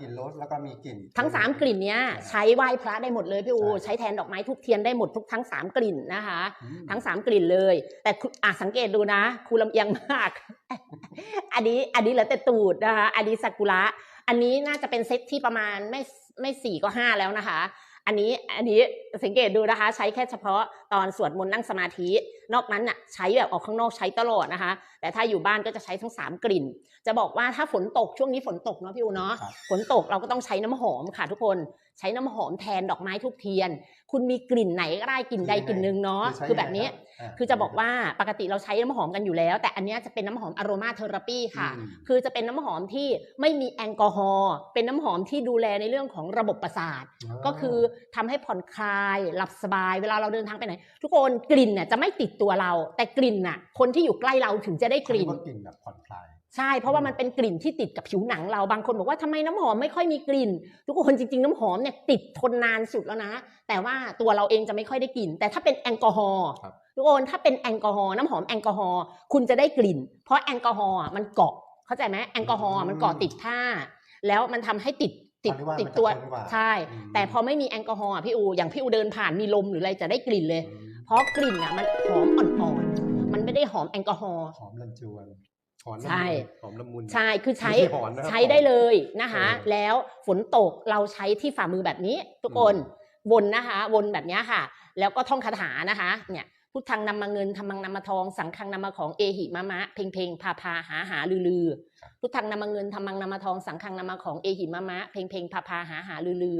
กลิ่นโรสแล้วก็มีกลิ่น ทั้ง3กลิ่นเนี้ยใช้ไหว้พระได้หมดเลยพี่อูใช่ใช้แทนดอกไม้ทุกเทียนได้หมดทุกทั้ง3กลิ่นนะคะอืมทั้ง3กลิ่นเลย แต่คุณอะสังเกตดูนะครูลำเอียงมาก อันนี้อันนี้เหลือแต่ตูดนะคะอันนี้ซากุระ อันนี้น่าจะเป็นเซตที่ประมาณไม่ไม่สี่ก็ห้าแล้วนะคะ อันนี้อันนี้สังเกตดูนะคะ ใช้แค่เฉพาะตอนสวดมนต์นั่งสมาธิ นอกนั้นน่ะใช้แบบออกข้างนอกใช้ตลอดนะคะ แต่ถ้าอยู่บ้านก็จะใช้ทั้ง 3 กลิ่น จะบอกว่าถ้าฝนตกช่วงนี้ฝนตกเนาะพี่อูเนาะครับฝนตกเราก็ต้องใช้น้ำหอมค่ะทุกคนใช้น้ำหอมแทนดอกไม้ทุกเทียน คุณมีกลิ่นไหนก็ได้กลิ่นใดกลิ่นหนึ่งเนาะใช้คือแบบนี้ยังไงรับคือจะบอกว่าปกติเราใช้น้ำหอมกันอยู่แล้ว แต่อันเนี้ยจะเป็นน้ำหอมอโรมาเทอราปีค่ะอืมคือจะเป็นน้ำหอมที่ไม่มีแอลกอฮอล์เป็นน้ำหอมที่ดูแลในเรื่องของระบบประสาท ก็คือทำให้ผ่อนคลายหลับสบาย เวลาเราเดินทางไปไหน ทุกคนกลิ่นน่ะจะไม่ติดตัวเรา แต่กลิ่นน่ะ คนที่อยู่ใกล้เราถึงจะได้กลิ่นเขาเรียว่ากลิ่นแบบผ่อนคลายใช่ เพราะว่ามันเป็นกลิ่นที่ติดกับผิวหนังเราบางคนบอกว่าทำไมน้ำหอมไม่ค่อยมีกลิ่น ทุกคนจริงๆน้ำหอมเนี่ยติดทนนานสุดแล้วนะ แต่ว่าตัวเราเองจะไม่ค่อยได้กลิ่น แต่ถ้าเป็นแอลกอฮอล์ครับทุกคนถ้าเป็นแอลกอฮอล์น้ำหอมแอลกอฮอล์คุณจะได้กลิ่น เพราะแอลกอฮอล์อะมันเกาะเข้าใจไหมแอลกอฮอล์อะมันเกาะติดผ้า แล้วมันทำให้ติดติดเขาเรียกว่าติดตัวมันจะทนกว่าใช่อืมแต่พอไม่มีแอลกอฮอล์อะพี่อูอย่างพี่อูเดินผ่านมีลมหรืออะไรจะได้กลิ่นเลยอืม เพราะกลิ่นอะมันหอมอ่อนๆ มันไม่ได้หอมแอลกอฮอล์ หอมลันจวนหอมละใช่มุนหอมละมุน ใช่ คือใช้ไม่ใช่หอนนะครับใช้ได้เลยนะคะเออแล้วฝนตกเราใช้ที่ฝ่ามือแบบนี้ ทุกคนอืมวนนะคะ วนแบบเนี้ยค่ะ แล้วก็ท่องคาถานะคะ เนี่ยพุทธังนำมาเงินธรรมังนำมาทอง สังฆังนำมาของเอหิมะมะ เพ่งเพงพาพาหาหาลือลือพุทธังนำมาเงินธรรมังนำมาทอง สังฆังนำมาของเอหิมะมะ เพ่งเพงพาพาหาหาลือลือ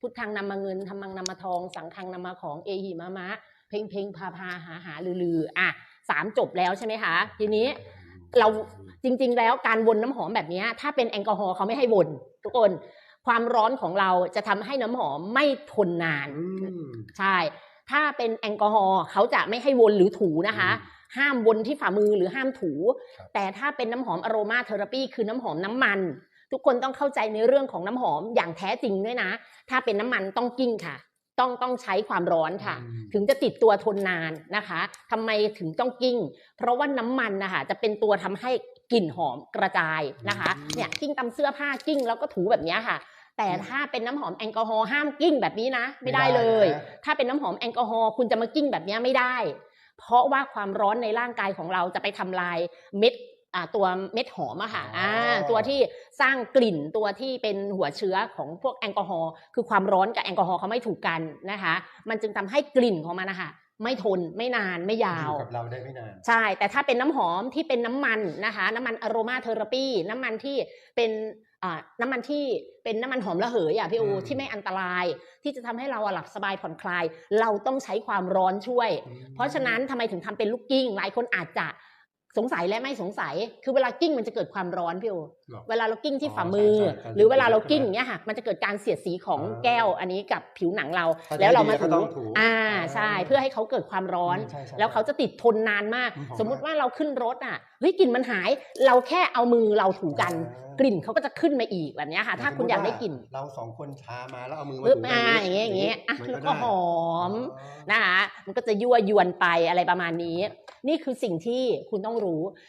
พุทธังนำมาเงินธรรมังนำมาทอง สังฆังนำมาของเอหิมะมะ เพ่งเพงพาพาหาหาลือลืออะสามจบแล้วใช่ไหมคะ ทีนี้เราจริง ๆ แล้วการวนน้ำหอมแบบเนี้ยถ้าเป็นแอลกอฮอล์เขาไม่ให้วนทุกคนความร้อนของเราจะทำให้น้ำหอมไม่ทนนานอืมใช่ ถ้าเป็นแอลกอฮอล์เขาจะไม่ให้วนหรือถูนะคะ ห้ามวนที่ฝ่ามือหรือห้ามถูครับแต่ถ้าเป็นน้ำหอมอโรมาเทอราปีคือน้ำหอมน้ำมัน ทุกคนต้องเข้าใจในเรื่องของน้ำหอมอย่างแท้จริงด้วยนะ ถ้าเป็นน้ำมันต้องกิ้งค่ะ ต้องต้องใช้ความร้อนค่ะอืมถึงจะติดตัวทนนานนะคะทำไมถึงต้องกิ้ง เพราะว่าน้ำมันนะคะจะเป็นตัวทำให้กลิ่นหอมกระจายนะคะอืมเนี่ยกิ้งตามเสื้อผ้ากิ้งแล้วก็ถูแบบเนี้ยค่ะแต่ถ้าเป็นน้ำหอมแอลกอฮอล์ห้ามกิ้งแบบนี้นะ ไม่ได้เลยไม่ได้นะถ้าเป็นน้ำหอมแอลกอฮอล์คุณจะมากิ้งแบบเนี้ยไม่ได้ เพราะว่าความร้อนในร่างกายของเราจะไปทำลายเม็ดอ่า ตัวเม็ดหอมอะค่ะอ่าตัวที่สร้างกลิ่นตัวที่เป็นหัวเชื้อของพวกแอลกอฮอล์คือความร้อนกับแอลกอฮอล์เขาไม่ถูกกันนะคะ มันจึงทำให้กลิ่นของมันนะคะไม่ทนไม่นานไม่ยาวอยู่กับเราได้ไม่นานใช่ แต่ถ้าเป็นน้ำหอมที่เป็นน้ำมันนะคะ น้ำมันอโรมาเทอราปีน้ำมันที่เป็นอ่าน้ำมันที่เป็นน้ำมันหอมระเหยอะพี่อูอืมที่ไม่อันตราย ที่จะทำให้เราอะหลับสบายผ่อนคลาย เราต้องใช้ความร้อนช่วยอืมเพราะฉะนั้นทำไมถึงทำเป็นลูกกิ้งหลายคนอาจจะ สงสัยและไม่สงสัย คือเวลากิ้งมันจะเกิดความร้อนพี่โอหรอเวลาเรากิ้งที่อ๋อฝ่ามือใช่ใช่หรือเวลาเราใช่กิ้งอย่างเงี้ยค่ะ มันจะเกิดการเสียดสีของอ่าแก้วอันนี้กับผิวหนังเราถ้าแล้วเรามาดีก็ถูต้องถูอ่าอ่าใช่ เพื่อให้เขาเกิดความร้อนใช่ใช่แล้วเขาจะติดทนนานมากอืมหอมสมมุติว่าเราขึ้นรถอะเฮ้ยกลิ่นมันหาย เราแค่เอามือเราถูกันอ่ากลิ่นเขาก็จะขึ้นมาอีกแบบเนี้ยค่ะ ถ้าคุณอยากได้กลิ่น เราสองคนชามาแล้วเอามือมาปึ๊บถูอ่าตรอย่างเงี้ยอย่างเงี้ยอะมันแล้วก็ได้หอมอ๋อนะคะมันก็จะยั่วยวนไปอะไรประมาณนี้ นี่คือสิ่งที่คุณต้องรู้